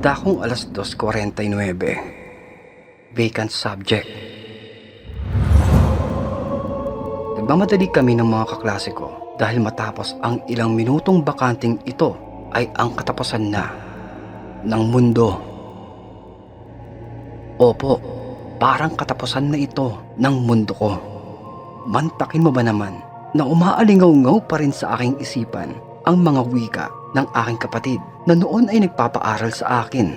Dakong alas 2.49. Vacant subject. Nagmamadali kami ng mga kaklase ko dahil matapos ang ilang minutong bakanting ito ay ang katapusan na ng mundo. Opo, parang katapusan na ito ng mundo ko. Mantakin mo ba naman na umaalingaw-ngaw pa rin sa aking isipan ang mga wika ng aking kapatid na noon ay nagpapaaral sa akin.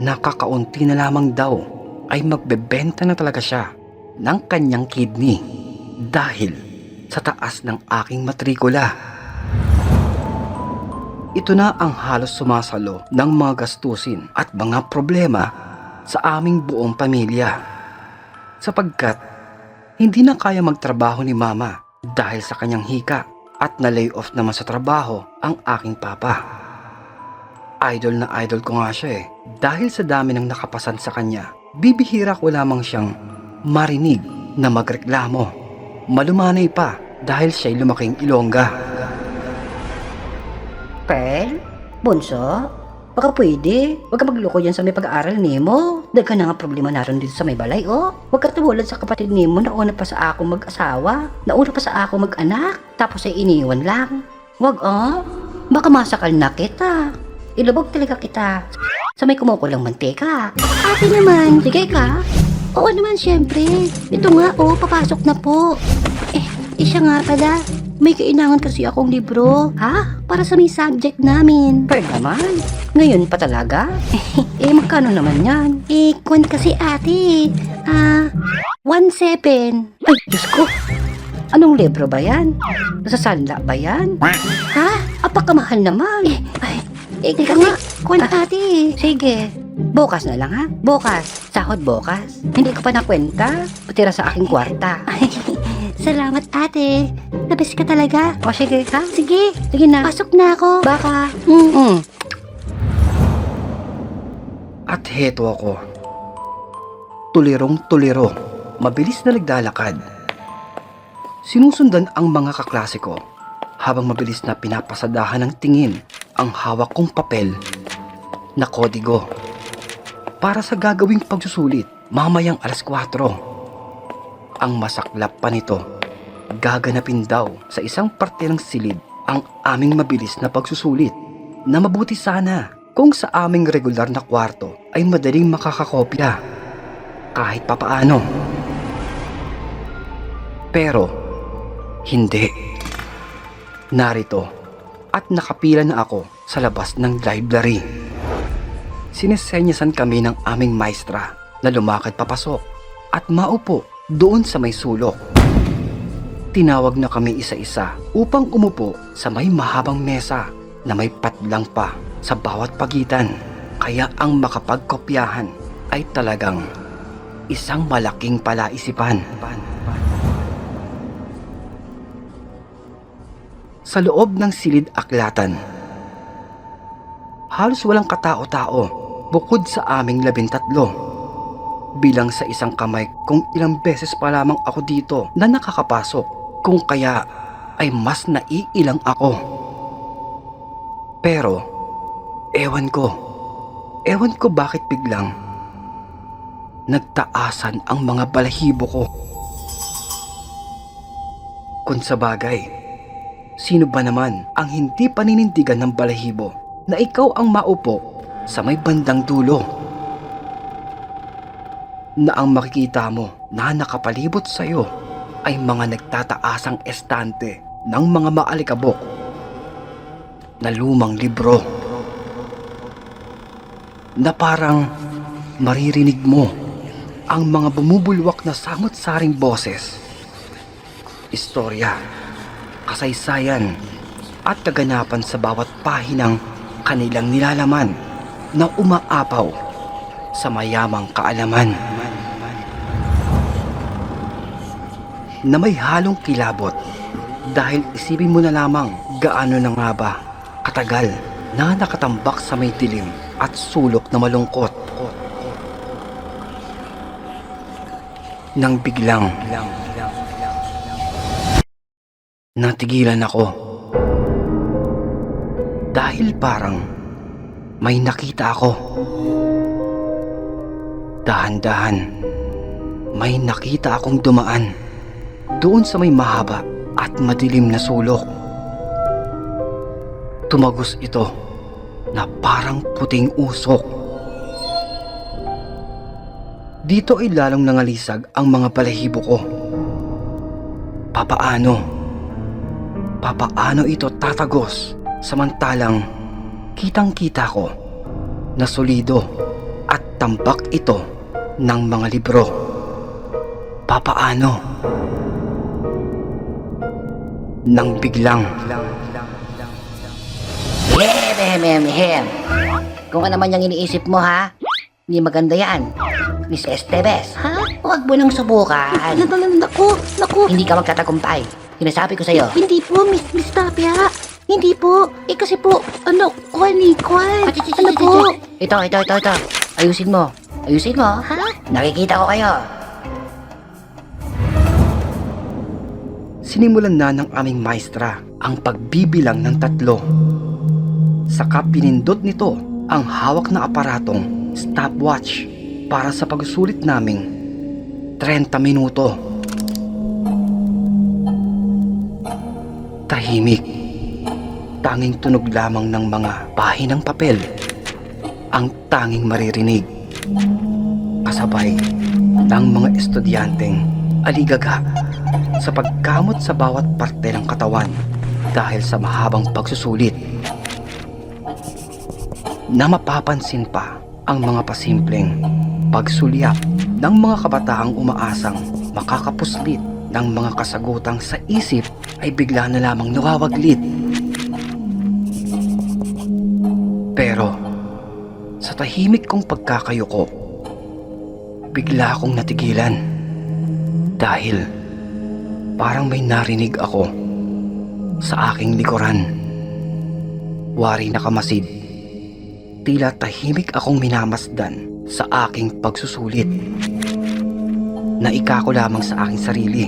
Nakakaunti na lamang daw ay magbebenta na talaga siya ng kanyang kidney dahil sa taas ng aking matrikula. Ito na ang halos sumasalo ng mga gastusin at mga problema sa aming buong pamilya. Sapagkat hindi na kaya magtrabaho ni mama dahil sa kanyang hika at na-lay off naman sa trabaho ang aking papa. Idol na idol ko nga siya eh. Dahil sa dami ng nakapasan sa kanya, bibihira ko lamang siyang marinig na magreklamo. Malumanay pa dahil siya'y lumaking ilongga. Pearl? Bunso? Baka pwede. Huwag ka magloko yan sa may pag-aaral nimo. Daghan na nga problema naroon dito sa may balay, oh. Huwag ka tumulad sa kapatid nimo na una pa sa ako mag-asawa. Nauna pa sa ako mag-anak. Tapos ay iniwan lang. Huwag, oh. Baka masakal na kita. Ilubog talaga kita. Sa may kumukulang mantika. Ate naman, sige ka. Oo naman, syempre. Ito nga, oh, papasok na po. Eh, eh siya nga pala. May kailangan kasi akong libro. Ha? Para sa may subject namin. Pero naman, ngayon pa talaga? eh, magkano naman yan? Eh, kwan kasi ate. Ah, 1.7. Ay, Diyos ko. Anong libro ba yan? Nasa sanla ba yan? Ha? Apakamahal naman. Eh, ay, eh, teka nga. Kwan ate. Sige. Bukas na lang ha? Bukas. Sahod bukas. Hindi ko pa nakwenta. Patira sa aking kwarta. Salamat ate. Labis ka talaga. O sige ka? Sige. Sige na. Pasok na ako. Baka. Mm-mm. At heto ako. Tulirong tuliro. Mabilis na naglalakad. Sinusundan ang mga kaklase ko habang mabilis na pinapasadahan ng tingin ang hawak kong papel na kodigo para sa gagawing pagsusulit mamayang alas 4. Ang masaklap pa nito, gaganapin daw sa isang parte ng silid ang aming mabilis na pagsusulit na mabuti sana kung sa aming regular na kwarto ay madaling makakakopya kahit papaano. Pero hindi. Narito at nakapila na ako sa labas ng library. Sinesenyasan kami ng aming maestra na lumakad papasok at maupo doon sa may sulok. Tinawag na kami isa-isa upang umupo sa may mahabang mesa na may patlang pa sa bawat pagitan. Kaya ang makapagkopyahan ay talagang isang malaking palaisipan. Sa loob ng silid aklatan, halos walang katao-tao bukod sa aming labintatlo. Bilang sa isang kamay kung ilang beses pa lamang ako dito na nakakapasok kung kaya ay mas naiilang ako. Pero, ewan ko, ewan ko bakit biglang nagtaasan ang mga balahibo ko. Kung sa bagay, sino ba naman ang hindi paninindigan ng balahibo na ikaw ang maupo sa may bandang dulo? Na ang makikita mo na nakapalibot sa iyo ay mga nagtataasang estante ng mga maalikabok na lumang libro na parang maririnig mo ang mga bumubulwak na samot-saring boses. Istorya, kasaysayan, at kaganapan sa bawat pahinang kanilang nilalaman na umaapaw sa mayamang kaalaman. Na may halong kilabot dahil isipin mo na lamang gaano na nga ba katagal na nakatambak sa may dilim at sulok na malungkot. Nang biglang natigilan ako. Dahil parang may nakita ako. Dahan-dahan, may nakita akong dumaan doon sa may mahaba at madilim na sulok. Tumagos ito na parang puting usok. Dito ay lalong nangalisag ang mga balahibo ko. Papaano? Papaano ito tatagos samantalang kitang-kita ko na solido at tambak ito ng mga libro. Papaano? Nang biglang Hem, hem, hem, hem. Kung ano man yung iniisip mo, ha? Hindi maganda yan. Miss Estebes. Ha? Huwag mo nang subukan. Naku, naku, Hindi ka magtatagumpay. Sinasabi ko sa'yo. hindi po, Miss, Miss Tapia. Hindi po. Eh kasi po, ano, kwan eh, kwan. Ano po? Ito, ito, ito, ito. Ayusin mo. Ayusin mo. Ha? Nakikita ko kayo. Sinimulan na ng aming maestra ang pagbibilang ng tatlo. Saka pinindot nito ang hawak na aparatong stopwatch para sa pagsulit naming 30 minuto. Tahimik. Tanging tunog lamang ng mga pahinang papel ang tanging maririnig. Kasabay ng mga estudyanteng aligaga sa pagkamot sa bawat parte ng katawan dahil sa mahabang pagsusulit. Na mapapansin pa ang mga pasimpleng pagsulyap ng mga kabataang umaasang makakapuslit ng mga kasagutang sa isip ay bigla na lamang nawawaglit. Pero sa tahimik kong pagkakayuko, bigla akong natigilan dahil parang may narinig ako sa aking likuran. Wari na kamasid. Tila tahimik akong minamasdan sa aking pagsusulit. Naika ko lamang sa aking sarili.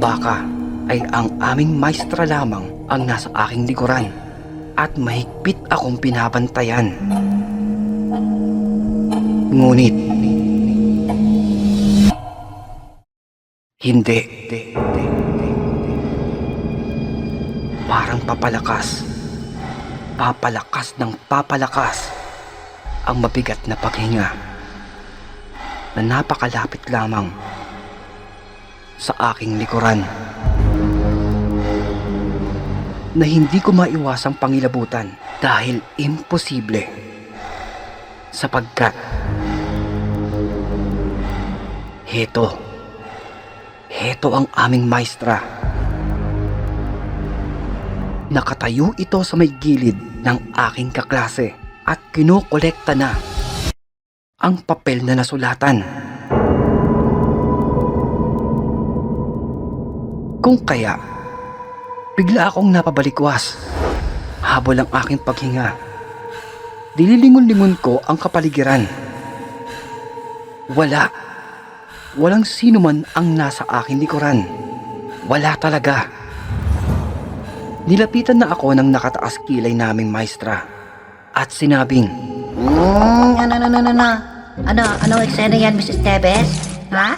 Baka ay ang aming maestra lamang ang nasa aking likuran at mahigpit akong pinabantayan. Ngunit, hindi. Parang papalakas. Papalakas ng papalakas ang mabigat na paghinga na napakalapit lamang sa aking likuran na hindi ko maiwasang pangilabutan dahil imposible sapagkat heto ang aming maestra Nakatayo ito sa may gilid ng aking kaklase at kinokolekta na ang papel na nasulatan. Kung kaya, bigla akong napabalikwas. Habol ang aking paghinga. Dililingon-lingon ko ang kapaligiran. Wala. Walang sino man ang nasa aking likuran. Wala talaga. Nilapitan na ako ng nakataas kilay naming maestra at sinabing, Hmm, ano, ano, ano, ano? Ano, ano eksena yan, Miss Estebes? Ha?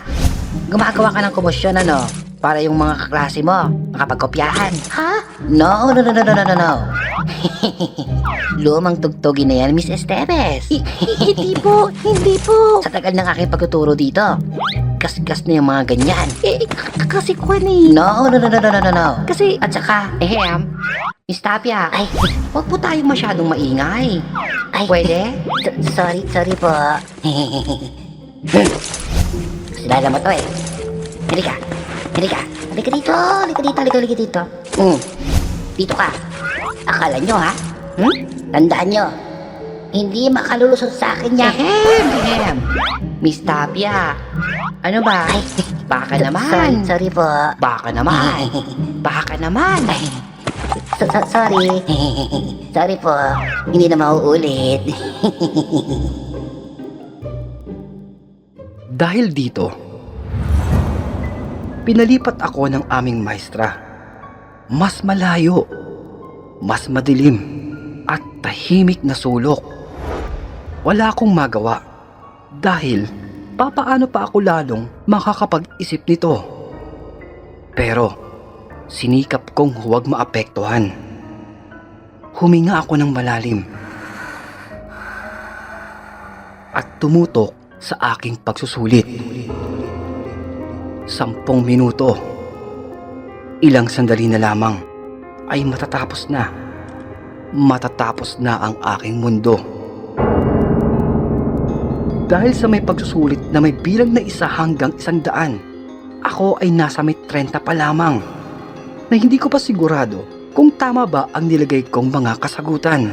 Gumagawa ka ng komosyon, ano? Para yung mga kaklase mo, makapagkopyahan. Ha? No, no, no, no, no, no, no, no. Lumang tugtugin na yan, Miss i- hindi po, hindi po. Sa tagal ng aking pagtuturo dito, gas-gas na yung mga ganyan. Eh, k- kasi kwan eh. No, no, no, no, no, no, no, no. Kasi, At saka, ehem, Miss Tapia, ay, huwag po tayong masyadong maingay. Ay. Pwede? sorry, sorry po. Silala mo to eh. Halika, halika. Halika dito, halika dito, halika, halika dito. Hmm. Dito ka. Akala nyo ha? Hmm? Tandaan nyo. Hindi makalulusot sa akin yan. Ehem, ehem. Miss Tapia. Ano ba? Ay, Baka sorry, naman. sorry po. Baka naman. Baka naman. So- so- sorry. sorry po. Hindi na mauulit. Dahil dito, pinalipat ako ng aming maestra mas malayo, mas madilim, at tahimik na sulok. Wala akong magawa dahil papaano pa ako lalong makakapag-isip nito. Pero sinikap kong huwag maapektuhan. Huminga ako ng malalim at tumutok sa aking pagsusulit. Sampung minuto. Ilang sandali na lamang ay matatapos na. Matatapos na ang aking mundo. Dahil sa may pagsusulit na may bilang na isa hanggang isang daan, ako ay nasa may 30 pa lamang na hindi ko pa sigurado kung tama ba ang nilagay kong mga kasagutan.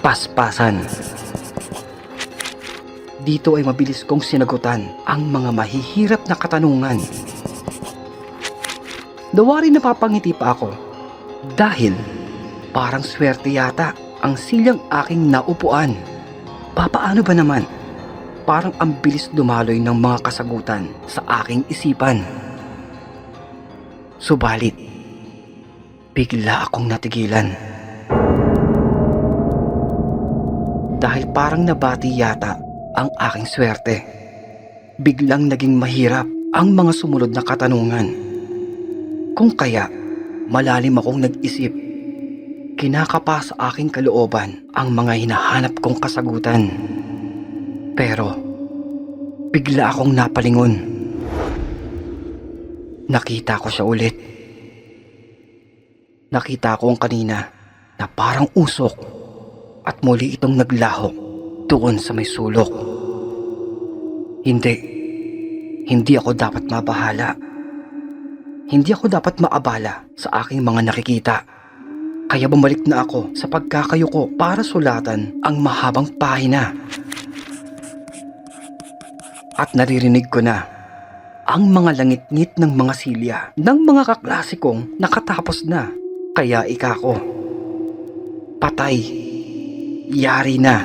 Paspasan. Dito ay mabilis kong sinagutan ang mga mahihirap na katanungan. Dawa rin napapangiti pa ako dahil parang swerte yata ang silyang aking naupuan. Papaano ba naman? Parang ang bilis dumaloy ng mga kasagutan sa aking isipan. Subalit, bigla akong natigilan. Dahil parang nabati yata ang aking swerte. Biglang naging mahirap ang mga sumunod na katanungan. Kung kaya, malalim akong nag-isip. Kinakapa sa aking kalooban ang mga hinahanap kong kasagutan. Pero, bigla akong napalingon. Nakita ko siya ulit. Nakita ko ang kanina na parang usok at muli itong naglaho doon sa may sulok. Hindi. Hindi ako dapat mabahala. Hindi ako dapat maabala sa aking mga nakikita. Kaya bumalik na ako sa pagkakayuko para sulatan ang mahabang pahina. At naririnig ko na ang mga langit-ngit ng mga silya ng mga kaklasikong nakatapos na. Kaya ika ko. Patay. Yari na.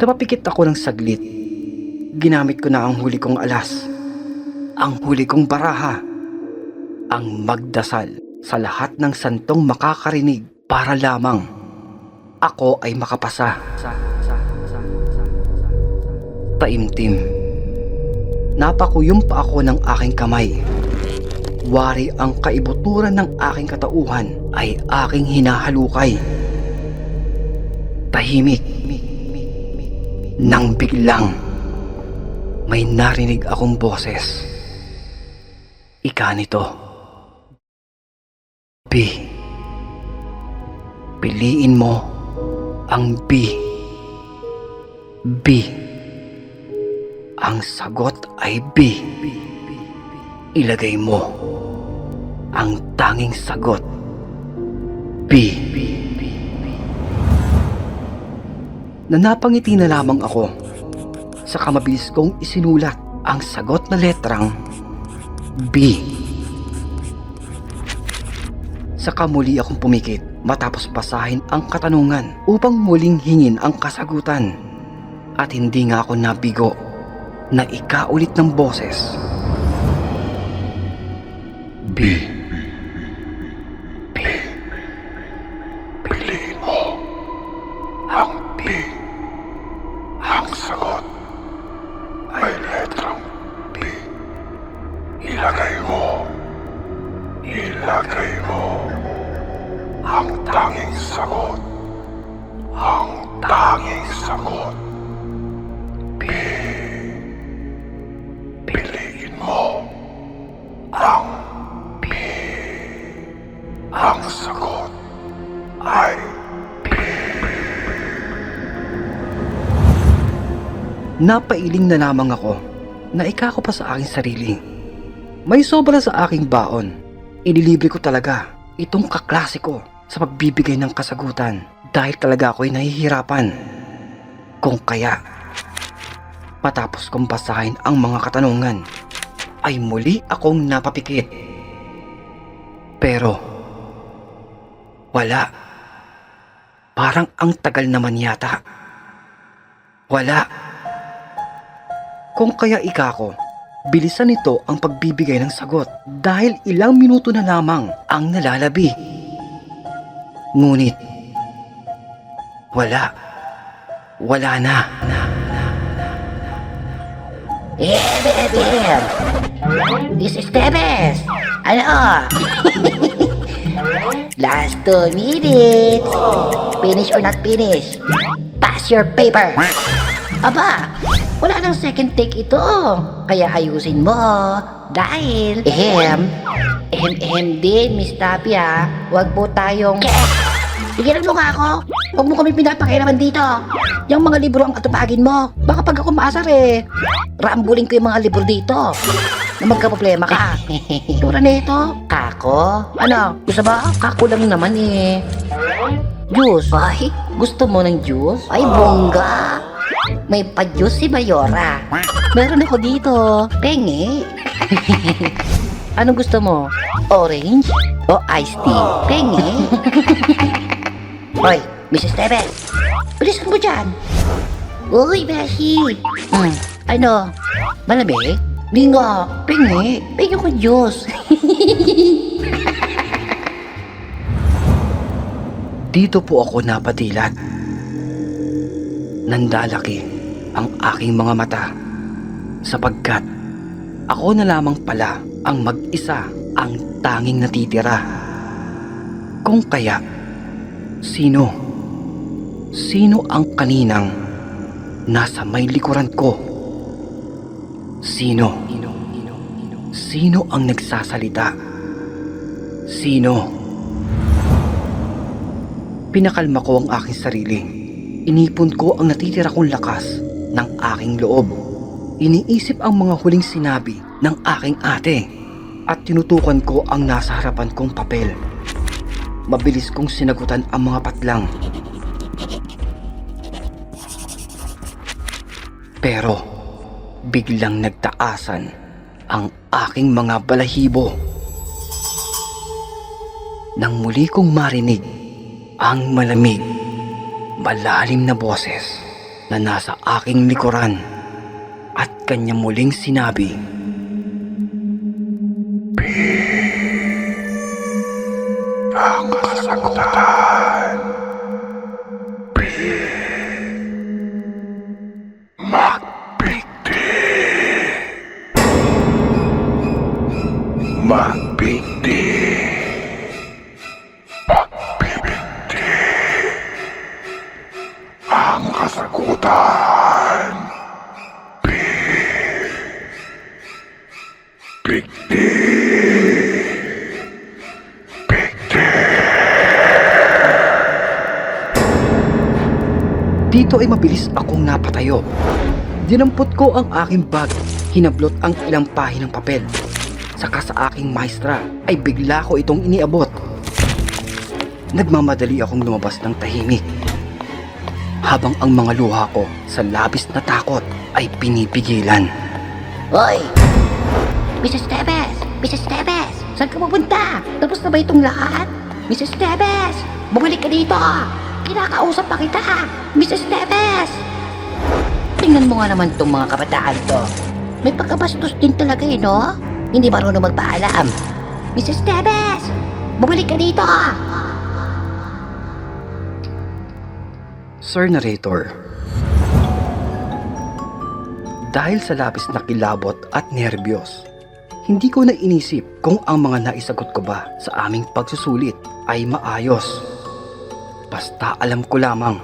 Napapikit ako ng saglit. Ginamit ko na ang huli kong alas. Ang huli kong baraha. Ang magdasal sa lahat ng santong makakarinig para lamang ako ay makapasa. Taimtim. Napakuyom pa ako ng aking kamay. Wari ang kaibuturan ng aking katauhan ay aking hinahalukay. Tahimik. Nang biglang may narinig akong boses. Ika nito. B. Piliin mo ang B. B. Ang sagot ay B. Ilagay mo ang tanging sagot. B. Nanapangiti na lamang ako sa kamabilis kong isinulat ang sagot na letrang B. Saka muli akong pumikit matapos basahin ang katanungan upang muling hingin ang kasagutan. At hindi nga ako nabigo na ikaulit ng boses. B. Napailing na lamang ako na ikako pa sa aking sarili. May sobra sa aking baon. Inilibre ko talaga itong kaklase ko sa pagbibigay ng kasagutan dahil talaga ako'y nahihirapan. Kung kaya, matapos kong basahin ang mga katanungan, ay muli akong napapikit. Pero, wala. Parang ang tagal naman yata. Wala. Kung kaya ika ko, bilisan nito ang pagbibigay ng sagot dahil ilang minuto na lamang ang nalalabi. Ngunit, wala. Wala na. Ehem. This is Tebes. Ano? Last two minutes. Finish or not finish? Pass your paper. Aba, wala nang second take ito. Kaya ayusin mo. Dahil, ehem, ehem, ehem din, Miss Tapia. Huwag po tayong... Tigilan mo nga ako. Huwag mo kami pinapakailaman dito. Yung mga libro ang atupagin mo. Baka pag ako maasar eh. Rambulin ko yung mga libro dito. Na magka-problema ka. Tura na ito. Kako? Ano? Gusto ba? Kako lang naman eh. Juice? Ay, gusto mo ng juice? Ay, bongga. May pa-juice si Mayora. Meron ako dito. Pengi. Anong gusto mo? Orange o iced tea? Pengi. Hoy, Mrs. Tevez. Bilisan mo dyan. Uy, Beshi. Hmm, ano? Malamig? Di nga. Pingi. Pingi ko Diyos. Dito po ako napadilat. Nandalaki ang aking mga mata sapagkat ako na lamang pala ang mag-isa ang tanging natitira. Kung kaya, sino? Sino ang kaninang nasa may likuran ko? Sino? Sino ang nagsasalita? Sino? Pinakalma ko ang aking sarili. Inipon ko ang natitira kong lakas ng aking loob. Iniisip ang mga huling sinabi ng aking ate at tinutukan ko ang nasa harapan kong papel. Mabilis kong sinagutan ang mga patlang. Pero biglang nagtaasan ang aking mga balahibo. Nang muli kong marinig ang malamig, malalim na boses na nasa aking likuran at kanya muling sinabi, Magbigti. Dito ay mabilis akong napatayo. Dinampot ko ang aking bag, hinablot ang ilang pahinang papel. Saka sa aking maestra ay bigla ko itong iniabot. Nagmamadali akong lumabas ng tahimik. Habang ang mga luha ko sa labis na takot ay pinipigilan. Hoy! Mrs. Tevez! Mrs. Tevez! Saan ka pupunta? Tapos na ba itong lahat? Mrs. Tevez! Bumalik ka dito! Kinakausap pa kita! Mrs. Tevez! Tingnan mo nga naman itong mga kabataan to. May pagkabastos din talaga eh, no? Hindi marunong magpaalam. Mrs. Tevez! Bumalik ka dito! Sir Narrator Dahil sa labis na kilabot at nerbiyos, hindi ko na inisip kung ang mga naisagot ko ba sa aming pagsusulit ay maayos. Basta alam ko lamang,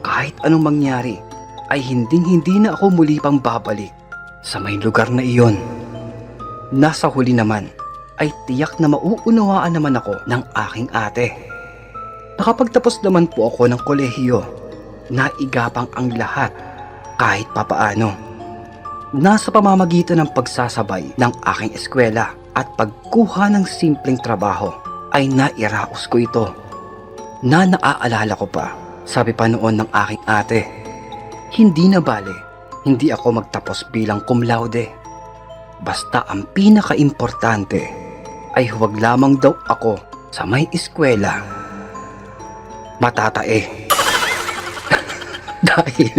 kahit anong mangyari, ay hinding hindi na ako muli pang babalik sa may lugar na iyon. Nasa huli naman, ay tiyak na mauunawaan naman ako ng aking ate. Nakapagtapos naman po ako ng kolehiyo naigapang ang lahat kahit papaano. Nasa pamamagitan ng pagsasabay ng aking eskwela at pagkuha ng simpleng trabaho ay nairaos ko ito. Na naaalala ko pa, sabi pa noon ng aking ate, hindi na bale, hindi ako magtapos bilang cum laude. Basta ang pinaka-importante ay huwag lamang daw ako sa may eskwela. Matatae. Dahil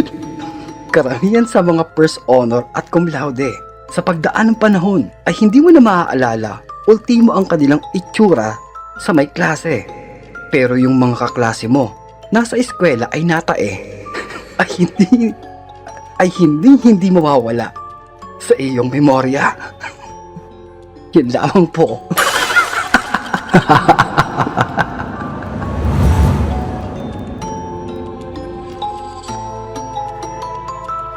karamihan sa mga first honor at cum laude Sa pagdaan ng panahon ay hindi mo na maaalala ultimo ang kanilang itsura sa may klase. Pero yung mga kaklase mo nasa eskwela ay natae ay hindi ay hindi hindi mawawala sa iyong memorya. Yun lamang po.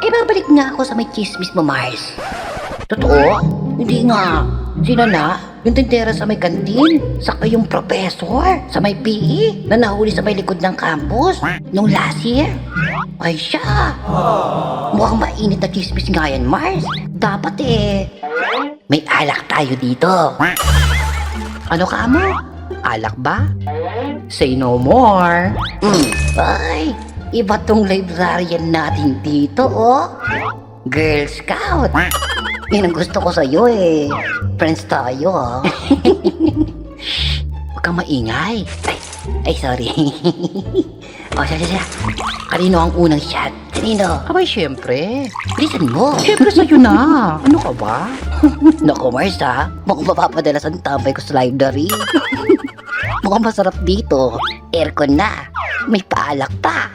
Eh, babalik nga ako sa may chismis mo, Mars. Totoo? Hindi nga. Sino na? Yung tindera sa may kantin? Saka yung professor sa may PE na nahuli sa may likod ng campus nung last year? Ay siya. Mukhang mainit na chismis nga yan, Mars. Dapat eh. May alak tayo dito. Ano ka mo? Alak ba? Say no more. Mm. Ay, iba tong librarian natin dito, oh. Girl Scout. Yan ang gusto ko sa'yo eh. Friends tayo, ah. Huwag kang maingay. Ay, ay sorry. oh, siya, siya, siya. Kanino ang unang shot? Kanino? Abay, syempre. Bilisan mo. Syempre sa'yo na. Ano ka ba? Naku, Mars ha. Mukhang mapapadalas ang tambay ko sa library. Mukhang masarap dito. Aircon na. May paalak pa.